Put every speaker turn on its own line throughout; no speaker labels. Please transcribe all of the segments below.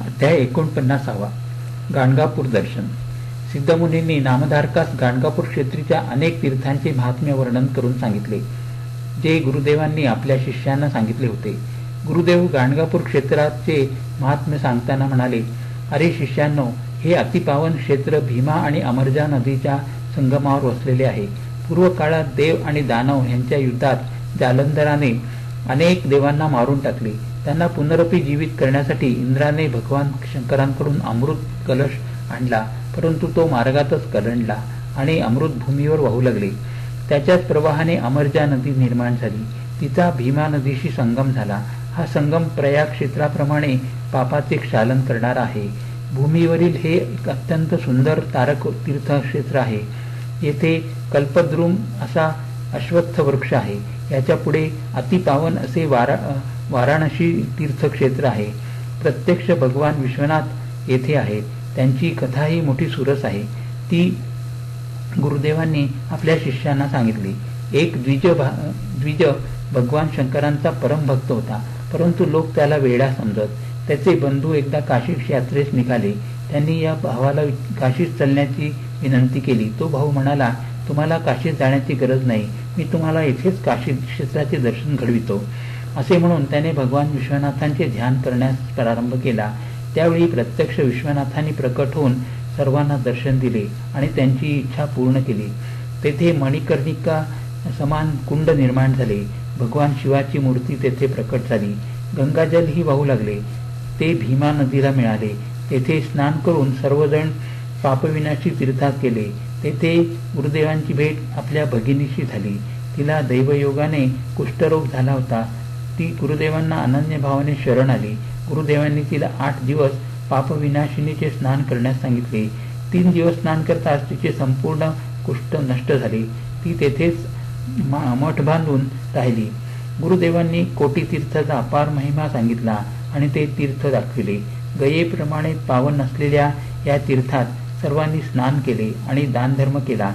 अध्याय एकोणपन्नासावा. गाणगापूर दर्शन. सिद्धमुनींनी नामधारकास गाणगापूर क्षेत्रीच्या अनेक तीर्थांचे महात्म्य वर्णन करून सांगितले. जे गुरुदेवांनी आपल्या शिष्यांना सांगितले होते. गुरुदेव गाणगापूर क्षेत्राचे महात्म्य सांगताना म्हणाले अरे शिष्यांनो हे अतिपावन क्षेत्र भीमा आणि अमरजा नदीच्या संगमावर वसलेले आहे. पूर्व काळात देव आणि दानव यांच्या युद्धात जालंधराने अनेक देवांना मारून टाकले. त्यांना पुनरपी जीवित करण्यासाठी इंद्राने भगवान शंकरांकडून अमृत कलश आणला परंतु तो मार्गातच कलंडला आणि अमृत भूमीवर वाहू लागले. त्याच्याच प्रवाहाने अमरजा नदी निर्माण झाली. तिचा भीमा नदीशी संगम झाला. हा संगम प्रयाग क्षेत्राप्रमाणे पापाचे क्षालन करणारा आहे. भूमीवरील हे एक अत्यंत सुंदर तारक तीर्थक्षेत्र आहे. येथे कल्पद्रुम असा अश्वत्थ वृक्ष आहे. याच्यापुढे अतिपावन असे वारा वाराणसी तीर्थक्षेत्र आहे. प्रत्यक्ष भगवान विश्वनाथ येथे आहेत त्यांची कथाही मोठी सुरस आहे. ती गुरुदेवांनी आपल्या शिष्यांना सांगितली. एक द्विज द्विज भगवान शंकरांचा परमभक्त होता. परंतु लोक त्याला वेडा समजत. त्याचे बंधू एकदा काशी यात्रेस निघाले. त्यांनी या भावाला काशीत चालण्याची विनंती केली. तो भाऊ म्हणाला तुम्हाला काशीत जाण्याची गरज नाही. मी तुम्हाला येथेच काशी क्षेत्राचे दर्शन घडवितो. असे म्हणून त्याने भगवान विश्वनाथांचे ध्यान करण्यास प्रारंभ केला. त्यावेळी प्रत्यक्ष विश्वनाथांनी प्रकट होऊन सर्वांना दर्शन दिले आणि त्यांची इच्छा पूर्ण केली. तेथे मणिकर्णिका समान कुंड निर्माण झाले. भगवान शिवाची मूर्ती तेथे प्रकट झाली. गंगाजल ही वाहू लागले. ते भीमा नदीला मिळाले. तेथे स्नान करून सर्वजण पापविनाशी तीर्थात केले तेथे गुरुदेवांची भेट आपल्या भगिनीशी झाली. तिला दैवयोगाने कुष्ठरोग झाला होता. ती गुरुदेवांना अनन्य भावाने शरण आली. गुरुदेवांनी तिला आठ दिवस पापविनाशिनीचे स्नान करण्यास सांगितले. तीन दिवस स्नान करताच तिचे संपूर्ण कुष्ठ नष्ट झाले. ती तेथेच मठ बांधून राहिली. गुरुदेवांनी कोटी तीर्थाचा अपार महिमा सांगितला आणि ते तीर्थ दाखविले. गयेप्रमाणे पावन असलेल्या या तीर्थात सर्वांनी स्नान केले आणि दानधर्म केला.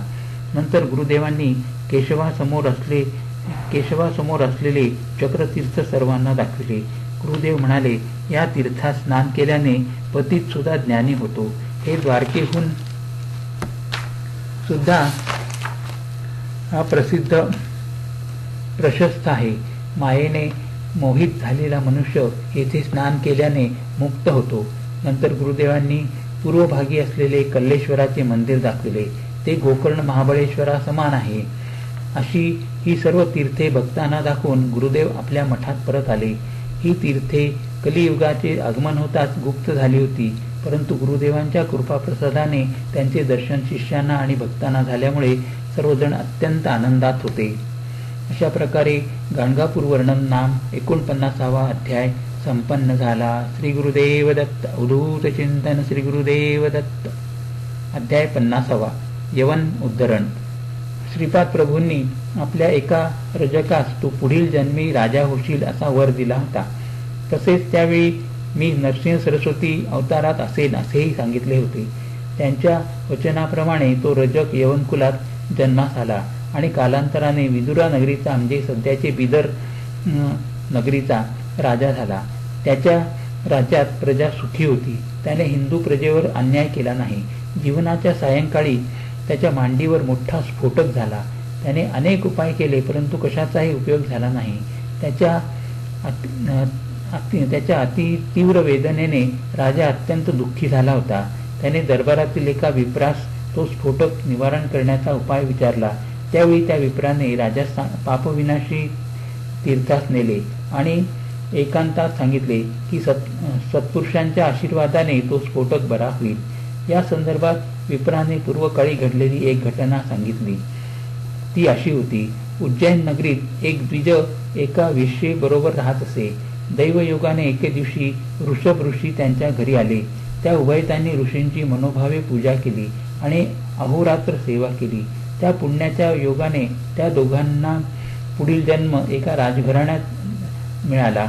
नंतर गुरुदेवांनी केशवासमोर असले केशवासमोर असलेले चक्रतीर्थ सर्वांना दाखविले. गुरुदेव म्हणाले या तीर्थात स्नान केल्याने पतीत सुद्धा ज्ञानी होतो. हे द्वारकेहून सुद्धा हा प्रसिद्ध प्रशस्त आहे. मायेने मोहित झालेला मनुष्य येथे स्नान केल्याने मुक्त होतो. नंतर गुरुदेवांनी पूर्वभागी असलेले कल्लेश्वराचे मंदिर दाखविले. ते गोकर्ण महाबळेश्वरा समान आहे. अशी ही सर्व तीर्थे भक्तांना दाखवून गुरुदेव आपल्या मठात परत आले. ही तीर्थे कलियुगाचे आगमन होताच गुप्त झाली होती. परंतु गुरुदेवांच्या कृपाप्रसादाने त्यांचे दर्शन शिष्यांना आणि भक्तांना झाल्यामुळे सर्वजण अत्यंत आनंदात होते. अशा प्रकारे गाणगापूर वर्णन नाम एकोणपन्नासावा अध्याय संपन्न झाला. श्री गुरुदेव दत्त अवधूत चिंतन श्री गुरुदेव दत्त. अध्याय पन्नासावा यवन उद्धरण. श्रीपाद प्रभूंनी आपल्या एका रजकास तो पुढील जन्मी राजा होशील असा वर दिला होता. तसेच त्यावेळी मी नरसिंह सरस्वती अवतारात असेल असेही सांगितले होते. त्यांच्या वचनाप्रमाणे तो रजक यवनकुलात जन्मास आला आणि कालांतराने विदुरा नगरीचा म्हणजे सध्याचे बिदर नगरीचा राजा झाला. त्याच्या राज्यात प्रजा सुखी होती. त्याने हिंदू प्रजेवर अन्याय केला नाही. जीवनाच्या सायंकाळी त्याच्या मांडीवर मोठा स्फोटक झाला. त्याने अनेक उपाय केले परंतु कशाचाही उपयोग झाला नाही. त्याच्या अति त्याच्या अति तीव्र वेदनेने राजा अत्यंत दुःखी झाला होता. त्याने दरबारातील एका विप्रास तो स्फोटक निवारण करण्याचा उपाय विचारला. त्यावेळी त्या विप्राने राजा पापविनाशी तीर्थास नेले आणि एकांतात सांगितले की सत् सत्पुरुषांच्या आशीर्वादाने तो स्फोटक बरा होईल. या संदर्भात विप्राने पूर्वकाळी घडलेली एक घटना सांगितली. ती अशी होती उज्जैन नगरीत एक द्विज एका विषयी बरोबर राहत असे. दैवयोगाने एके दिवशी ऋषभ ऋषी त्यांच्या घरी आले. त्या उभयतांनी ऋषींची मनोभावे पूजा केली आणि अहोरात्र सेवा केली. त्या पुण्याच्या योगाने त्या दोघांना पुढील जन्म एका राजघराण्यात मिळाला.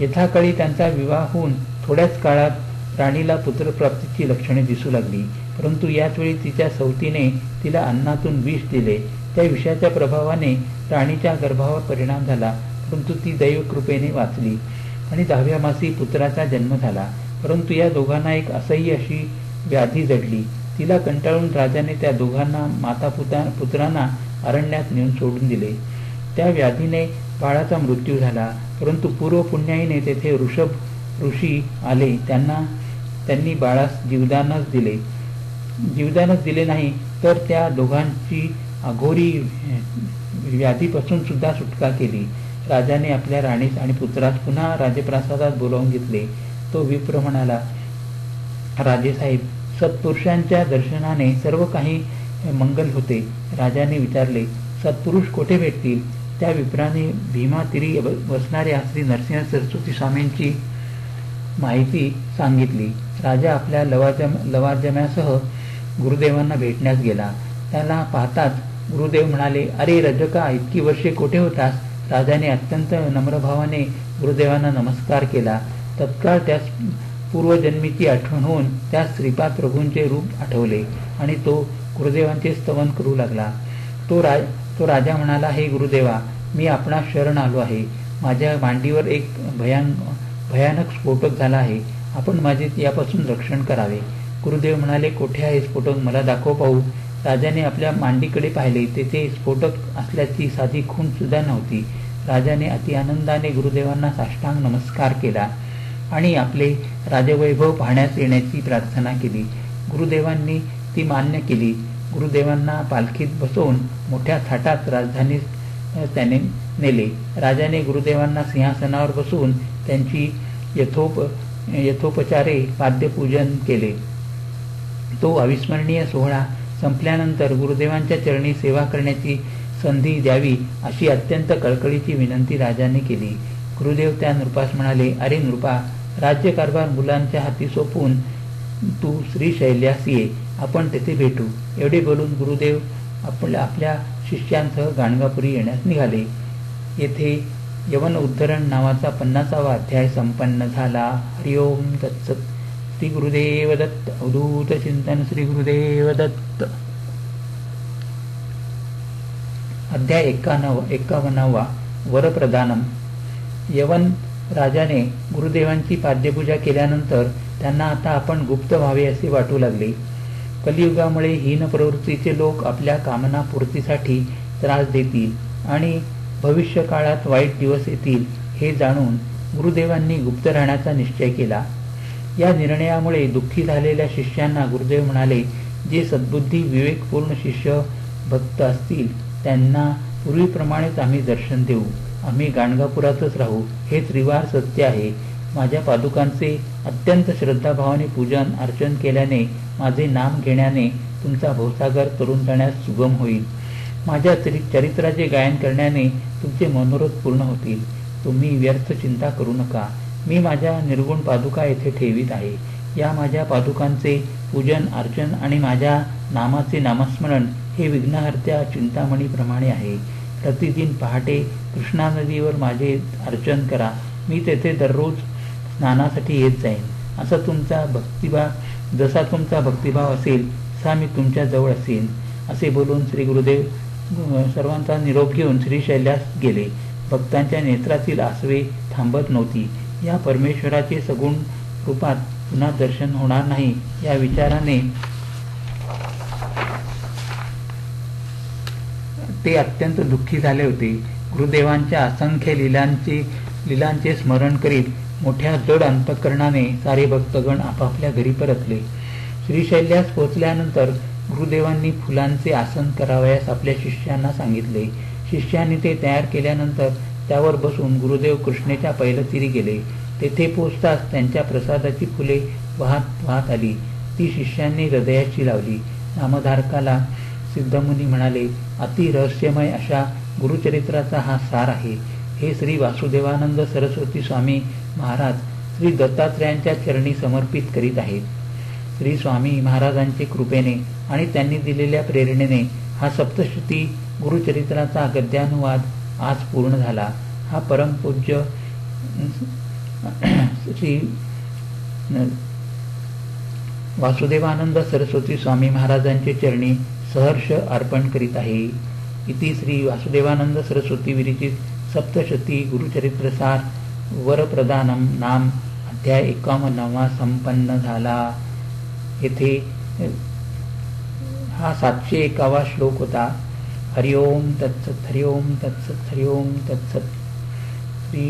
यथाकाळी त्यांचा विवाह होऊन थोड्याच काळात राणीला पुत्रप्राप्तीची लक्षणे दिसू लागली. परंतु याच वेळी तिच्या सवतीने तिला अन्नातून विष दिले. त्या विषाच्या प्रभावाने राणीच्या गर्भावर परिणाम झाला परंतु ती दैवकृपेने वाचली. आणि दहाव्या मासी पुत्राचा जन्म झाला. परंतु या दोघांना एक असह्य अशी व्याधी जडली. तिला कंटाळून राजाने त्या दोघांना माता पुता पुत्रांना अरण्यात नेऊन सोडून दिले. त्या व्याधीने बाळाचा मृत्यू झाला. परंतु पूर्व पुण्याईने तेथे ऋषभ ऋषी आले. त्यांना त्यांनी बाळास जीवदानच दिले. जीवदानच दिले नाही तर त्या दोघांची अघोरी व्याधीपासून सुद्धा सुटका केली. राजाने आपल्या राणीस आणि पुत्रास पुन्हा राजप्रासादात बोलावून घेतले. तो विप्र म्हणाला राजेसाहेब सत्पुरुषांच्या दर्शनाने सर्व काही मंगल होते. राजाने विचारले सत्पुरुष कोठे भेटतील? त्या विप्राने भीमातिरी बसणाऱ्या श्री नरसिंह सरस्वती स्वामींची माहिती सांगितली. राजा आपल्या लवाजम लवाजम्यासह गुरुदेवांना भेटण्यास गेला. त्याला पाहताच गुरुदेव म्हणाले अरे रजका इतकी वर्षे कोठे होतास? राजाने अत्यंत नम्रभावाने गुरुदेवांना नमस्कार केला. तत्काळ त्यास पूर्वजन्मीची आठवण होऊन त्या श्रीपाद प्रभूंचे रूप आठवले आणि तो गुरुदेवांचे स्तवन करू लागला. तो राज तो राजा म्हणाला हे गुरुदेवा मी आपणा शरण आलो आहे. माझ्या मांडीवर एक भयान भयानक स्फोटक झाला आहे. आपण माझे यापासून रक्षण करावे. गुरुदेव म्हणाले कोठे आहे स्फोटक? मला दाखव पाहू. राजाने आपल्या मांडीकडे पाहिले. तेथे स्फोटक असल्याची साधी खून सुद्धा नव्हती. राजाने अति आनंदाने गुरुदेवांना साष्टांग नमस्कार केला आणि आपले राजवैभव पाहण्यास येण्याची प्रार्थना केली. गुरुदेवांनी ती मान्य केली. गुरुदेवांना पालखीत बसवून मोठ्या थाटात राजधानीत त्याने नेले. राजाने गुरुदेवांना सिंहासनावर बसवून त्यांची यथोप यथोपचारे पाद्यपूजन केले. तो अविस्मरणीय सोहळा संपल्यानंतर गुरुदेवांच्या चरणी सेवा करण्याची संधी द्यावी अशी अत्यंत कळकळीची विनंती राजाने केली. गुरुदेव त्या नृपास म्हणाले अरे नृपा राज्यकारभार मुलांच्या हाती सोपून तू श्रीशैल्यास ये आपण तेथे भेटू. एवढे बोलून गुरुदेव आपल्या आपल्या शिष्यांसह गाणगापुरी येण्यास निघाले. येथे यवन उद्धरण नावाचा पन्नासावा अध्याय संपन्न झाला. हरिओम तत्सत श्री गुरुदेव दत्त अवधूत चिंतन श्री गुरुदेव दत्त अध्याय एकानव एकावन्नावा वरप्रदानम यवन राजाने गुरुदेवांची पाद्यपूजा केल्यानंतर त्यांना आता आपण गुप्त व्हावे असे वाटू लागले. कलियुगामुळे हीन प्रवृत्तीचे लोक आपल्या कामना पूर्तीसाठी त्रास देतील आणि भविष्य काळात वाईट दिवस येतील हे जाणून गुरुदेवांनी गुप्त राहण्याचा निश्चय केला. या निर्णयामुळे दुःखी झालेल्या शिष्यांना गुरुदेव म्हणाले जे सद्बुद्धी विवेकपूर्ण शिष्य भक्त असतील त्यांना पूर्वीप्रमाणेच आम्ही दर्शन देऊ. आम्ही गाणगापुरातच राहू. हे त्रिवार सत्य आहे. माझ्या पादुकांचे अत्यंत श्रद्धाभावाने पूजन अर्चन केल्याने माझे नाम घेण्याने तुमचा भवसागर तरुण जाण्यास सुगम होईल. माझ्या चरित्राचे गायन करण्याने तुमचे मनोरथ पूर्ण होतील. तुम्ही व्यर्थ चिंता करू नका. मी माझ्या निर्गुण पादुका येथे ठेवीत आहे. या माझ्या पादुकांचे पूजन अर्चन आणि माझ्या नामाचे नामस्मरण हे विघ्नहर्त्या चिंतामणीप्रमाणे आहे. प्रतिदिन पहाटे कृष्णा नदीवर माझे अर्चन करा. मी तेथे दररोज स्नानासाठी येत जाईन. असा तुमचा भक्तिभाव जसा तुमचा भक्तिभाव असेल तसा मी तुमच्या जवळ असेन असे बोलून श्री गुरुदेव सर्वांचा निरोप घेऊन श्रीशैल्यास गेले. भक्तांच्या नेत्रातील आसवे थांबत नव्हती. या परमेश्वराचे सगुण रूपात पुन्हा दर्शन होणार नाही या विचाराने ते अत्यंत दुःखी झाले होते. गुरुदेवांच्या असंख्य लिलांचे लिलांचे स्मरण करीत मोठ्या जड अंतकरणाने सारे भक्तगण आपापल्या घरी परतले. श्रीशैल्यास पोचल्यानंतर गुरुदेवांनी फुलांचे आसन करावयास आपल्या शिष्यांना सांगितले. शिष्यांनी ते तयार केल्यानंतर त्यावर बसून गुरुदेव कृष्णेच्या पैलतीरी गेले. तेथे पोचताच त्यांच्या प्रसादाची फुले वाहत वाहत आली. ती शिष्यांनी हृदयाची लावली. नामधारकाला सिद्धमुनी म्हणाले अति रहस्यमय अशा गुरुचरित्राचा हा सार आहे. हे श्री वासुदेवानंद सरस्वती स्वामी महाराज श्री दत्तात्रयांच्या चरणी समर्पित करीत आहेत. श्री स्वामी महाराजांचे कृपेने आणि त्यांनी दिलेल्या प्रेरणेने हा सप्तश्रुती गुरुचरित्राचा गद्यानुवाद आज पूर्ण झाला. हा परमपूज्य श्री वासुदेवानंद सरस्वती स्वामी महाराजांचे चरणी सहर्ष अर्पण करीत आहे. इति श्री वासुदेवानंद सरस्वती विरचित सप्तशती गुरुचरित्रसार वरप्रदानम नाम अध्याय एकावन्नावा संपन्न झाला. येथे हा सातशे एकावा श्लोक होता. हरिओम तत्सत हरिओम तत्सत हरिओम तत्सत। श्री